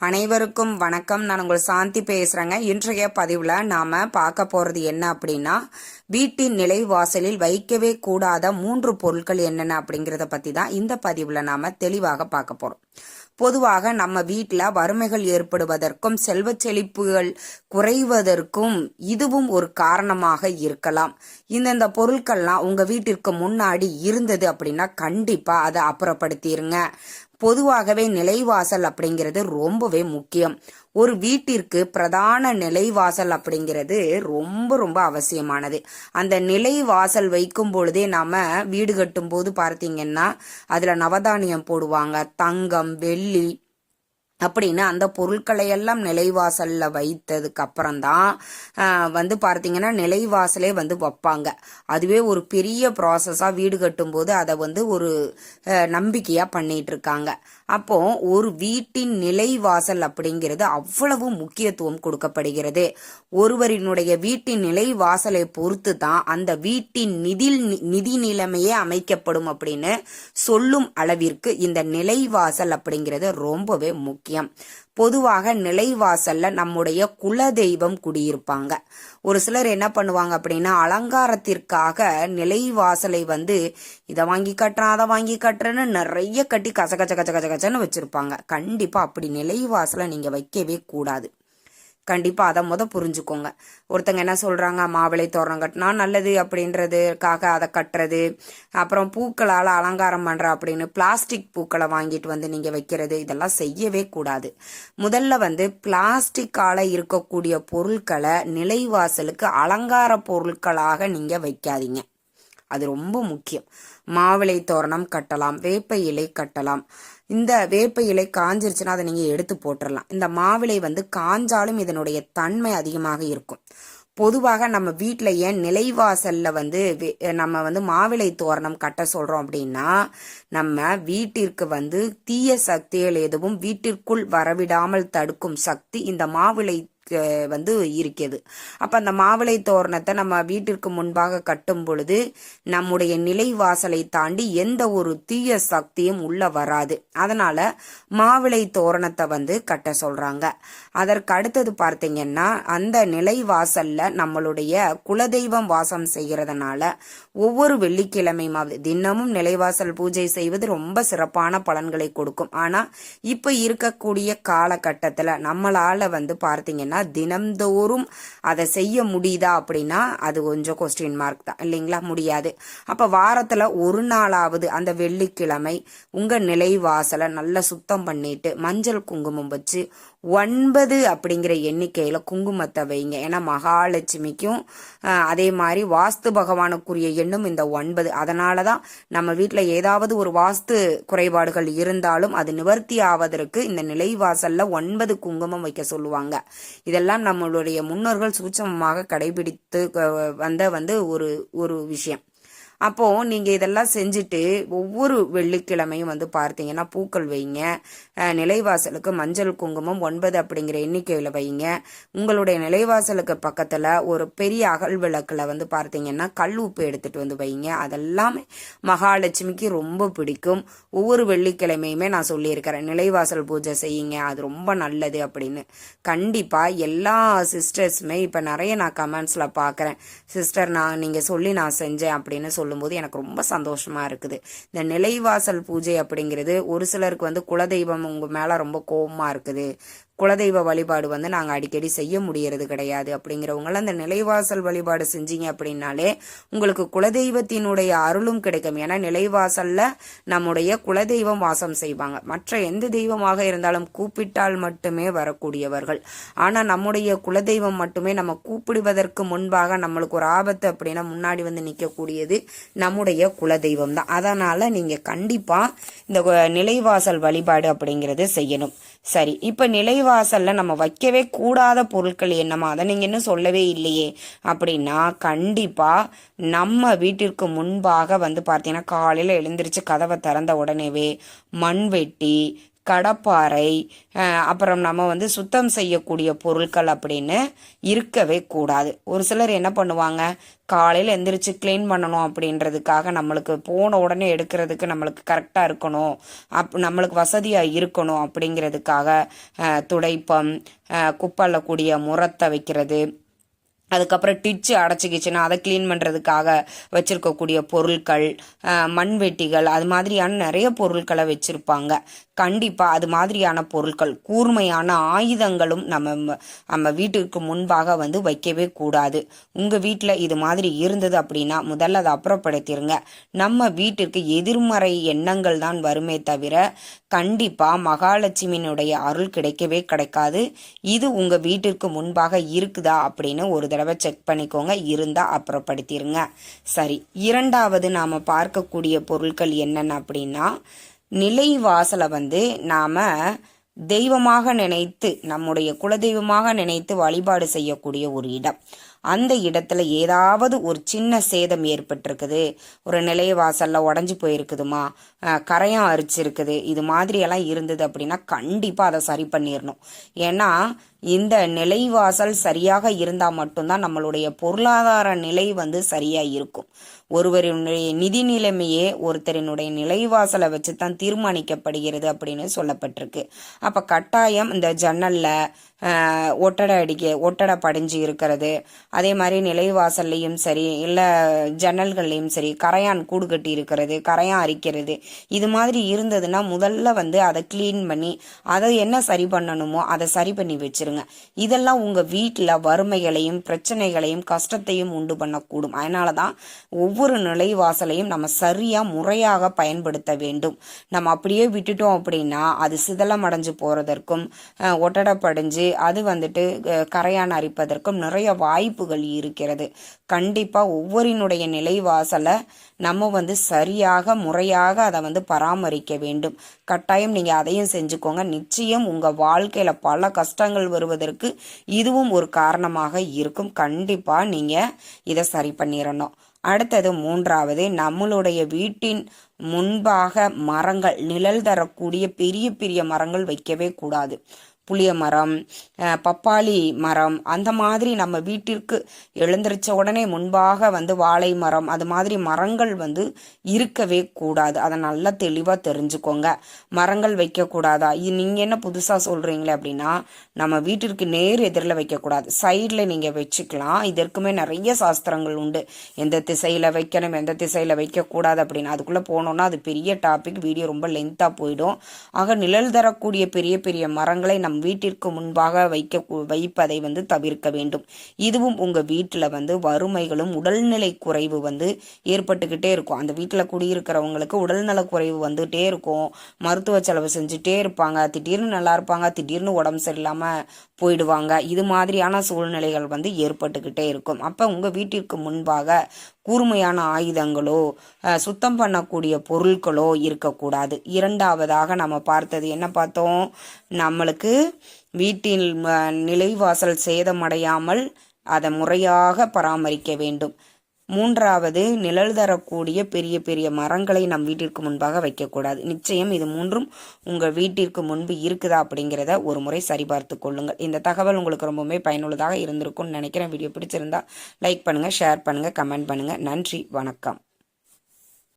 அனைவருக்கும் வணக்கம். நான் உங்கள் சாந்தி பேசுறேங்க. இன்றைய பதிவுல நாம பார்க்க போறது என்ன அப்படின்னா வீட்டின் நிலை வாசலில் வைக்கவே கூடாத மூன்று பொருட்கள் என்னென்ன அப்படிங்கறத பத்தி தான் இந்த பதிவுல நாம தெளிவாக பார்க்க போறோம். பொதுவாக நம்ம வீட்டில் வறுமைகள் ஏற்படுவதற்கும் செல்வ செழிப்புகள் குறைவதற்கும் இதுவும் ஒரு காரணமாக இருக்கலாம். இந்தந்த பொருட்கள்லாம் உங்கள் வீட்டிற்கு முன்னாடி இருந்தது அப்படின்னா கண்டிப்பாக அதை அப்புறப்படுத்திடுங்க பொதுவாகவே நிலைவாசல் அப்படிங்கிறது ரொம்பவே முக்கியம். ஒரு வீட்டிற்கு பிரதான நிலைவாசல் அப்படிங்கிறது ரொம்ப ரொம்ப அவசியமானது. அந்த நிலைவாசல் வைக்கும் பொழுதே நாம வீடு கட்டும் போது பார்த்தீங்கன்னா அதுல நவதானியம் போடுவாங்க. தங்கம் வெள்ளி அப்படின்னு அந்த பொருட்களை எல்லாம் நிலைவாசல்ல வைத்ததுக்கு அப்புறம்தான் வந்து பார்த்தீங்கன்னா நிலைவாசலே வந்து வைப்பாங்க. அதுவே ஒரு பெரிய ப்ராசஸாக வீடு கட்டும்போது அதை வந்து ஒரு நம்பிக்கையாக பண்ணிட்டு இருக்காங்க அப்போ ஒரு வீட்டின் நிலைவாசல் அப்படிங்கிறது அவ்வளவு முக்கியத்துவம் கொடுக்கப்படுகிறது. ஒருவரினுடைய வீட்டின் நிலைவாசலை பொறுத்து தான் அந்த வீட்டின் நிதி நிதி நிலைமையே அமைக்கப்படும் அப்படின்னு சொல்லும் அளவிற்கு இந்த நிலைவாசல் அப்படிங்கிறது ரொம்பவே முக்கியம். முக்கியம் பொதுவாக நிலைவாசல்ல நம்முடைய குல தெய்வம் குடியிருப்பாங்க. ஒரு சிலர் என்ன பண்ணுவாங்க அப்படின்னா அலங்காரத்திற்காக நிலைவாசலை வந்து இதை வாங்கி கட்டுறேன் அதை வாங்கி கட்டுறேன்னு நிறைய கட்டி கச கச்ச கச்ச கச்ச கச்சன்னு வச்சிருப்பாங்க. கண்டிப்பா அப்படி நிலைவாசலை நீங்க வைக்கவே கூடாது. கண்டிப்பாக அதை முத புரிஞ்சுக்கோங்க. ஒருத்தங்க என்ன சொல்கிறாங்க மாவிளை தோரணம் கட்டினா நல்லது அப்படின்றதுக்காக அதை கட்டுறது. அப்புறம் பூக்களால் அலங்காரம் பண்ணுற அப்படின்னு பிளாஸ்டிக் பூக்களை வாங்கிட்டு வந்து நீங்கள் வைக்கிறது இதெல்லாம் செய்யவே கூடாது. முதல்ல வந்து பிளாஸ்டிக்கால் இருக்கக்கூடிய பொருட்களை நிலைவாசலுக்கு அலங்கார பொருட்களாக நீங்கள் வைக்காதீங்க. அது ரொம்ப முக்கியம். மாவிளை தோரணம் கட்டலாம் வேப்ப இலை கட்டலாம். இந்த வேப்ப இலை காஞ்சிருச்சுன்னா அதை நீங்கள் எடுத்து போட்டுடலாம் இந்த மாவிளை வந்து காஞ்சாலும் இதனுடைய தன்மை அதிகமாக இருக்கும். பொதுவாக நம்ம வீட்டில் ஏன் நிலைவாசலில் வந்து நம்ம வந்து மாவிளை தோரணம் கட்ட சொல்கிறோம் அப்படின்னா நம்ம வீட்டிற்கு வந்து தீய சக்திகள் எதுவும் வீட்டிற்குள் வரவிடாமல் தடுக்கும் சக்தி இந்த மாவிளை வந்து இருக்கிறது. அப்போ அந்த மாவிளை தோரணத்தை நம்ம வீட்டிற்கு முன்பாக கட்டும் பொழுது நம்முடைய நிலை வாசலை தாண்டி எந்த ஒரு தீய சக்தியும் உள்ள வராது. அதனால மாவிளை தோரணத்தை வந்து கட்ட சொல்றாங்க. அதற்கு அடுத்தது பார்த்தீங்கன்னா அந்த நிலை வாசல்ல நம்மளுடைய குலதெய்வம் வாசம் செய்கிறதுனால ஒவ்வொரு வெள்ளிக்கிழமையும் தினமும் நிலைவாசல் பூஜை செய்வது ரொம்ப சிறப்பான பலன்களை கொடுக்கும். ஆனா இப்ப இருக்கக்கூடிய காலகட்டத்துல நம்மளால வந்து பார்த்தீங்கன்னா தினம்தோறும் அதை செய்ய முடியுதா அப்படின்னா அது கொஞ்சம் கொஸ்டின் மார்க் தான். இல்லைங்களா? முடியாது. அப்போ வாரத்தில் ஒரு நாளாவது அந்த வெள்ளிக்கிழமை உங்கள் நிலைவாசலை நல்லா சுத்தம் பண்ணிட்டு மஞ்சள் குங்குமம் வச்சு ஒன்பது அப்படிங்கிற எண்ணிக்கையில் குங்குமத்தை வைங்க. ஏன்னா மகாலட்சுமிக்கும் அதே மாதிரி வாஸ்து பகவானுக்குரிய எண்ணும் இந்த ஒன்பது. அதனால தான் நம்ம வீட்டில் ஏதாவது ஒரு வாஸ்து குறைபாடுகள் இருந்தாலும் அது நிவர்த்தி ஆவதற்கு இந்த நிலைவாசல்ல ஒன்பது குங்குமம் வைக்க சொல்லுவாங்க. இதெல்லாம் நம்மளுடைய முன்னோர்கள் சூட்சமமாக கடைபிடித்து வந்த வந்து ஒரு ஒரு விஷயம். அப்போ நீங்க இதெல்லாம் செஞ்சுட்டு ஒவ்வொரு வெள்ளிக்கிழமையும் வந்து பார்த்தீங்கன்னா பூக்கள் வைங்க. நிலைவாசலுக்கு மஞ்சள் குங்குமம் ஒன்பது அப்படிங்கிற எண்ணிக்கையில் வைங்க. உங்களுடைய நிலைவாசலுக்கு பக்கத்தில் ஒரு பெரிய அகல் விளக்கில் வந்து பார்த்தீங்கன்னா கல் உப்பு எடுத்துட்டு வந்து வைங்க. அதெல்லாமே மகாலட்சுமிக்கு ரொம்ப பிடிக்கும். ஒவ்வொரு வெள்ளிக்கிழமையுமே நான் சொல்லியிருக்கிறேன் நிலைவாசல் பூஜை செய்யுங்க அது ரொம்ப நல்லது அப்படின்னு. கண்டிப்பாக எல்லா சிஸ்டர்ஸுமே இப்போ நிறைய நான் கமெண்ட்ஸில் பார்க்குறேன் சிஸ்டர் நான் நீங்கள் சொல்லி நான் செஞ்சேன் அப்படின்னு சொல்லி சொல்லும்போது எனக்கு ரொம்ப சந்தோஷமா இருக்குது. இந்த நிலைவாசல் பூஜை அப்படிங்கிறது ஒரு சிலருக்கு வந்து குலதெய்வம் உங்கள் மேல ரொம்ப கோபமா இருக்குது. குலதெய்வ வழிபாடு வந்து நாங்கள் அடிக்கடி செய்ய முடியறது கிடையாது. அப்படிங்கிறவங்கள அந்த நிலைவாசல் வழிபாடு செஞ்சீங்க அப்படின்னாலே உங்களுக்கு குலதெய்வத்தினுடைய அருளும் கிடைக்கும். ஏன்னா நிலைவாசலில் நம்முடைய குலதெய்வம் வாசம் செய்வாங்க. மற்ற எந்த தெய்வமாக இருந்தாலும் கூப்பிட்டால் மட்டுமே வரக்கூடியவர்கள். ஆனால் நம்முடைய குலதெய்வம் மட்டுமே நம்ம கூப்பிடுவதற்கு முன்பாக நம்மளுக்கு ஒரு ஆபத்து அப்படின்னா முன்னாடி வந்து நிற்கக்கூடியது நம்முடைய குலதெய்வம் தான். அதனால் நீங்கள் கண்டிப்பாக இந்த நிலைவாசல் வழிபாடு அப்படிங்கிறது செய்யணும். சரி இப்போ நிலைவாசலில் நம்ம வைக்கவே கூடாத பொருட்கள் என்னமா அதை நீங்கள் இன்னும் சொல்லவே இல்லையே. அப்படின்னா கண்டிப்பாக நம்ம வீட்டிற்கு முன்பாக வந்து பார்த்தீங்கன்னா காலையில் எழுந்திரிச்சு கதவை திறந்த உடனேவே மண்வெட்டி கடப்பாறை அப்புறம் நம்ம வந்து சுத்தம் செய்யக்கூடிய பொருட்கள் அப்படின்னு இருக்கவே கூடாது. ஒரு சிலர் என்ன பண்ணுவாங்க காலையில் எந்திரிச்சு க்ளீன் பண்ணணும் அப்படின்றதுக்காக நம்மளுக்கு போன உடனே எடுக்கிறதுக்கு நம்மளுக்கு கரெக்டாக இருக்கணும் அப் நம்மளுக்கு வசதியாக இருக்கணும் அப்படிங்கிறதுக்காக துடைப்பம் அஹ், முரத்தை முறத்தை வைக்கிறது அதுக்கப்புறம் டிச்சு அடைச்சிக்கிச்சுன்னா அதை க்ளீன் பண்ணுறதுக்காக வச்சுருக்கக்கூடிய பொருட்கள் மண்வெட்டிகள் அது மாதிரியான நிறைய பொருட்களை வச்சுருப்பாங்க. கண்டிப்பாக அது மாதிரியான பொருட்கள் கூர்மையான ஆயுதங்களும் நம்ம நம்ம வீட்டிற்கு முன்பாக வந்து வைக்கவே கூடாது. உங்கள் வீட்டில் இது மாதிரி இருந்தது அப்படின்னா முதல்ல அதை அப்புறப்படுத்திடுங்க நம்ம வீட்டிற்கு எதிர்மறை எண்ணங்கள் தான் வருமே தவிர கண்டிப்பாக மகாலட்சுமியினுடைய அருள் கிடைக்கவே கிடைக்காது. இது உங்கள் வீட்டிற்கு முன்பாக இருக்குதா அப்படின்னு ஒரு தடவை செக் பண்ணிக்கோங்க. இருந்தால் அப்புறப்படுத்திடுங்க சரி இரண்டாவது நாம் பார்க்கக்கூடிய பொருட்கள் என்னென்ன அப்படின்னா நிலைவாசலை வந்து நாம் தெய்வமாக நினைத்து நம்முடைய குலதெய்வமாக நினைத்து வழிபாடு செய்யக்கூடிய ஒரு இடம். அந்த இடத்துல ஏதாவது ஒரு சின்ன சேதம் ஏற்பட்டிருக்குது. ஒரு நிலைவாசல்ல உடஞ்சி போயிருக்குதுமா. அஹ் அரிச்சிருக்குது. இது மாதிரியெல்லாம் இருந்தது அப்படின்னா கண்டிப்பாக அதை சரி பண்ணிடணும் ஏன்னா இந்த நிலைவாசல் சரியாக இருந்தால் மட்டும்தான் நம்மளுடைய பொருளாதார நிலை வந்து சரியாக இருக்கும். ஒருவரினுடைய நிதி நிலைமையே ஒருத்தரினுடைய நிலைவாசலை வச்சு தான் தீர்மானிக்கப்படுகிறது அப்படின்னு சொல்லப்பட்டிருக்கு. அப்போ கட்டாயம் இந்த ஜன்னலில் ஒட்டடை அடிக்க ஒட்டடை படிஞ்சு இருக்கிறது. அதே மாதிரி நிலைவாசல்லையும் சரி இல்லை ஜன்னல்கள்லையும் சரி கரையான் கூடு கட்டி இருக்கிறது கரையான் அரிக்கிறது இது மாதிரி இருந்ததுன்னா முதல்ல வந்து அதை க்ளீன் பண்ணி அதை என்ன சரி பண்ணணுமோ அதை சரி பண்ணி வச்சிருங்க. இதெல்லாம் உங்கள் வீட்டில் வறுமைகளையும் பிரச்சனைகளையும் கஷ்டத்தையும் உண்டு பண்ணக்கூடும். அதனால தான் ஒவ்வொரு நிலைவாசலையும் நம்ம சரியாக முறையாக பயன்படுத்த வேண்டும். நம்ம அப்படியே விட்டுட்டோம் அப்படின்னா அது சிதலம் அடைஞ்சு போகிறதற்கும் ஒட்டடப்படைஞ்சு அது வந்துட்டு கரையான் அரிப்பதற்கும் நிறைய வாய்ப்புகள் இருக்கிறது. கண்டிப்பாக ஒவ்வொருனுடைய நிலைவாசலை நம்ம வந்து சரியாக முறையாக அதை வந்து பராமரிக்க வேண்டும். கட்டாயம் நீங்கள் அதையும் செஞ்சுக்கோங்க. நிச்சயம் உங்கள் வாழ்க்கையில் பல கஷ்டங்கள் வருவதற்கு இதுவும் ஒரு காரணமாக இருக்கும். கண்டிப்பாக நீங்கள் இதை சரி பண்ணிடணும் அடுத்தது மூன்றாவது நம்மளுடைய வீட்டின் முன்பாக மரங்கள் நிழல் தரக்கூடிய பெரிய பெரிய மரங்கள் வைக்கவே கூடாது. புளிய மரம் பப்பாளி மரம் அந்த மாதிரி நம்ம வீட்டிற்கு எழுந்திருச்ச உடனே முன்பாக வந்து வாழை மரம் அது மாதிரி மரங்கள் வந்து இருக்கவே கூடாது. அதை நல்லா தெளிவாக தெரிஞ்சுக்கோங்க. மரங்கள் வைக்கக்கூடாதா? இது நீங்கள் என்ன புதுசாக சொல்கிறீங்களே அப்படின்னா நம்ம வீட்டிற்கு நேர் எதிரில் வைக்கக்கூடாது. சைடில் நீங்கள் வச்சுக்கலாம். இதற்குமே நிறைய சாஸ்திரங்கள் உண்டு. எந்த திசையில் வைக்கணும் எந்த திசையில் வைக்கக்கூடாது அப்படின்னு அதுக்குள்ளே போனோம்னா அது பெரிய டாபிக் வீடியோ ரொம்ப லென்த்தாக போயிடும். ஆக நிழல் தரக்கூடிய பெரிய பெரிய மரங்களை நம் வீட்டிற்கு முன்பாக வைக்க வைப்பதை வந்து தவிர்க்க வேண்டும். இதுவும் உங்கள் வீட்டில் வந்து வறுமைகளும் உடல்நிலை குறைவு வந்து ஏற்பட்டுக்கிட்டே இருக்கும். அந்த வீட்டில் குடியிருக்கிறவங்களுக்கு உடல்நல குறைவு வந்துகிட்டே இருக்கும். மருத்துவ செலவு செஞ்சுட்டே இருப்பாங்க. திடீர்னு நல்லா இருப்பாங்க. திடீர்னு உடம்பு சரியில்லாமல் போயிடுவாங்க. இது மாதிரியான சூழ்நிலைகள் வந்து ஏற்பட்டுக்கிட்டே இருக்கும். அப்போ உங்கள் வீட்டிற்கு முன்பாக கூர்மையான ஆயுதங்களோ சுத்தம் பண்ணக்கூடிய பொருட்களோ இருக்கக்கூடாது. இரண்டாவதாக நம்ம பார்த்தது என்ன பார்த்தோம்? நம்மளுக்கு வீட்டின் நிலைவாசல் சேதமடையாமல் அதை முறையாக பராமரிக்க வேண்டும். மூன்றாவது நிழல் தரக்கூடிய பெரிய பெரிய மரங்களை நம் வீட்டிற்கு முன்பாக வைக்கக்கூடாது. நிச்சயம் இது மூன்றும் உங்கள் வீட்டிற்கு முன்பு இருக்குதா அப்படிங்கிறத ஒரு முறை சரிபார்த்து கொள்ளுங்கள். இந்த தகவல் உங்களுக்கு ரொம்பவுமே பயனுள்ளதாக இருந்திருக்கும்னு நினைக்கிறேன். வீடியோ பிடிச்சிருந்தா லைக் பண்ணுங்கள் ஷேர் பண்ணுங்கள் கமெண்ட் பண்ணுங்கள் நன்றி வணக்கம்.